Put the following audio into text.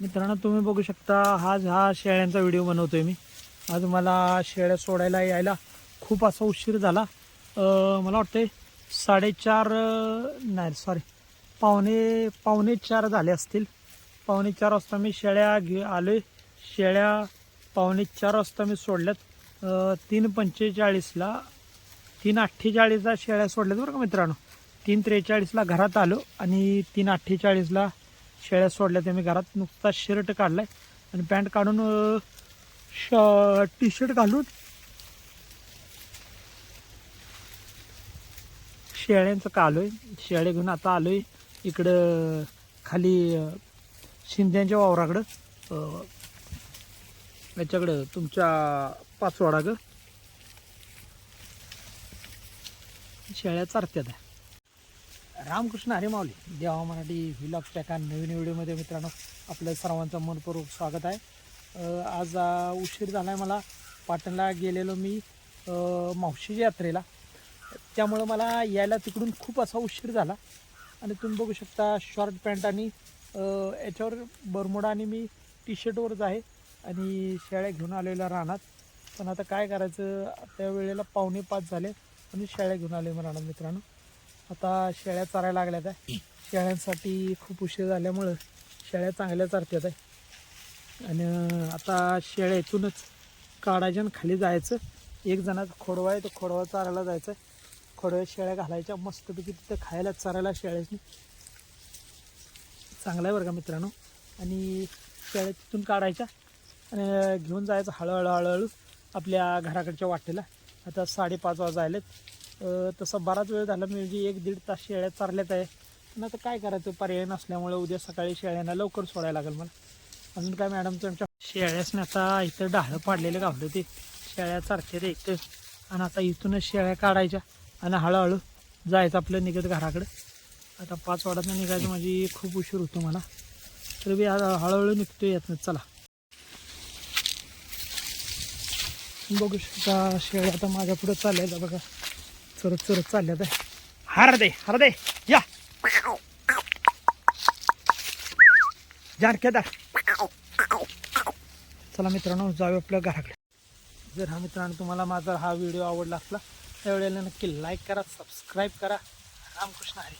मित्रांनो तुम्ही बघू शकता आज हा शेळ्यांचा व्हिडिओ बनवतोय मी. आज मला शेळ्या सोडायला यायला खूप असा उशीर झाला. मला वाटतंय साडेचार नाही सॉरी पावणे पावणे चार झाले असतील. पावणे चार वाजता मी शेळ्या घे आलोय. शेळ्या पावणे चार वाजता मी सोडल्यात. तीन पंचेचाळीसला तीन अठ्ठेचाळीसला शेळ्या सोडल्यात बरं का मित्रांनो. तीन त्रेचाळीसला घरात आलो आणि तीन अठ्ठेचाळीसला शेळ्या सोडल्या ते मी घरात नुकताच शर्ट काढलाय. आणि पॅन्ट काढून श टी शर्ट घालून शेळ्यांचं का आलोय? शेळ्या घेऊन आता आलोय इकडं खाली शिंद्यांच्या वावराकडं. याच्याकडं तुमच्या पाचवाडाकडं शेळ्या चारत्यात आहे. रामकृष्ण हरे माऊली. देवा मराठी व्हिलॉग एका नवीन व्हिडिओमध्ये मित्रांनो आपलं सर्वांचं मनपूर्वक स्वागत आहे. आज उशीर झाला आहे मला. पाटणला गेलेलो मी मावशीच्या यात्रेला. त्यामुळं मला यायला तिकडून खूप असा उशीर झाला. आणि तुम्ही बघू शकता शॉर्ट पॅन्ट आणि याच्यावर बरमुडा आणि मी टी शर्टवरच आहे. आणि शेळ्या घेऊन आलेल्या रानात. पण आता काय करायचं? त्या वेळेला पावणे पाच झाले आणि शेळ्या घेऊन आले मी रानात मित्रांनो. आता शेळ्या चारायला लागल्यात आहे. शेळ्यांसाठी खूप उशीर झाल्यामुळं शेळ्या चांगल्या चरत्यात आहे. आणि आता शेळ्या इथूनच काढायच्या आणि खाली जायचं. एक जणाचा खोडवा आहे तो खोडवा चारायला जायचं. खोडव्या शेळ्या घालायच्या. मस्तपैकी तिथं खायला चारायला शेळ्याची चांगला आहे बरं का मित्रांनो. आणि शेळ्या तिथून काढायच्या. आणि घेऊन जायचं हळूहळू हळूहळू आपल्या घराकडच्या वाटेला. आता साडेपाच वाजायलेत. तसा बराच वेळ झाला म्हणजे एक दीड तास शेळ्या चारल्यात आहे. पण आता काय करायचं पर्याय नसल्यामुळे उद्या सकाळी शेळ्यांना लवकर सोडायला लागेल मला. अजून काय मॅडम तुमच्या? शेळ्यासने आता इथं डाळं पाडलेलं गावलं ते. शेळ्या चारते रे इथं. आणि आता इथूनच शेळ्या काढायच्या आणि हळूहळू जायचं आपलं निघत घराकडे. आता पाच वाड्यातनं निघायचं म्हणजे खूप उशीर होतो मला. तर बी हळूहळू निघतो यातनं. चला. बघू शकता शेळ्या आता माझ्या पुढे चालल्या बघा. चरत चरत चालल्यात आहे हार दे हार दे या. जारक्या दार चला मित्रांनो जाऊ आपल्या घराकडे. जर हा मित्रांनो तुम्हाला माझा हा व्हिडिओ आवडला असला त्यावेळेला नक्की लाईक करा सबस्क्राईब करा. रामकृष्ण हरी.